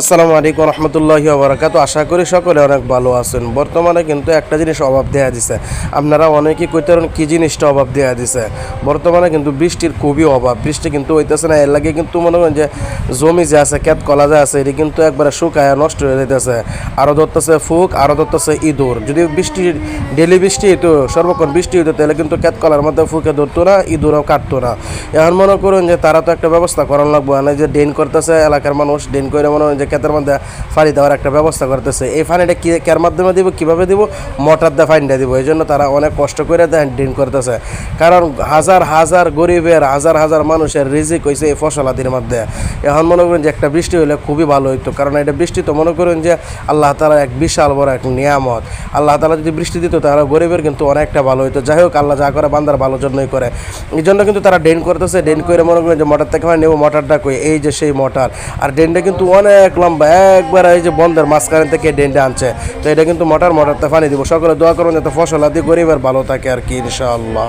আসসালামু আলাইকুম রহমতুল্লাহি বারাকাত আশা করি সকলে অনেক ভালো আছেন। বর্তমানে কিন্তু একটা জিনিস অভাব দেয়া দিছে। আপনারা অনেকেই কইতে পারেন, কি জিনিসটা অভাব দেয়া দিছে? বর্তমানে কিন্তু বৃষ্টির খুবই অভাব। বৃষ্টি কিন্তু হইতেছে না, এর লাগে কিন্তু মনে করেন যে জমি যে আছে, ক্ষেত কলা যে আছে, এটি কিন্তু একবারে শুকায় নষ্ট হয়ে যাইতেছে। আরও ধরতেছে ফুক আরও ধরতেছে ইঁদুর। যদি বৃষ্টি ডেলি বৃষ্টি হইতো, সর্বক্ষণ বৃষ্টি হইতো, তাহলে কিন্তু ক্ষেত কলার মধ্যে ফুকে ধরতো না, ইঁদুরও কাটতো না। এখন মনে করুন যে তারা তো একটা ব্যবস্থা করার লাগবে। না যে ড্রেন করতেছে, এলাকার মানুষ ড্রেন করে মনে হয় যে ক্ষেতের মধ্যে পানি দেওয়ার একটা ব্যবস্থা করতেছে। এই পানিটা কি, কার মাধ্যমে দিব, কীভাবে দিব? মোটর দিয়ে পানিটা দিব। এই জন্য তারা অনেক কষ্ট করে দেন ড্রেন করতেছে। কারণ হাজার হাজার গরিবের, হাজার হাজার মানুষের রিজিক হয়েছে এই ফসলাদির মধ্যে। এখন মনে করেন যে একটা বৃষ্টি হলে খুবই ভালো হইতো। কারণ এটা বৃষ্টি তো মনে করেন যে আল্লাহ তালা এক বিশাল বড় এক নিয়ামত। আল্লাহ তালা যদি বৃষ্টি দিত, তাহলে গরিবের কিন্তু অনেকটা ভালো হইতো। যাই হোক, আল্লাহ যা করে বান্দার ভালোর জন্যই করে। এই জন্য কিন্তু তারা ড্রেন করতেছে। ড্রেন করে মনে করেন যে মোটর থেকে নেব, মোটরটা কই? এই যে সেই মোটর। আর ড্রেনটা কিন্তু অনেক লম্বা একবার এই যে বন্ধের মাঝখানে থেকে ডেন্ডে আনছে। তো এটা কিন্তু মোটার মোটারতে পানি দিব। সকলে দোয়া করুন যাতে ফসল আদি গরিবের ভালো থাকে আর কি, ইনশাআল্লাহ।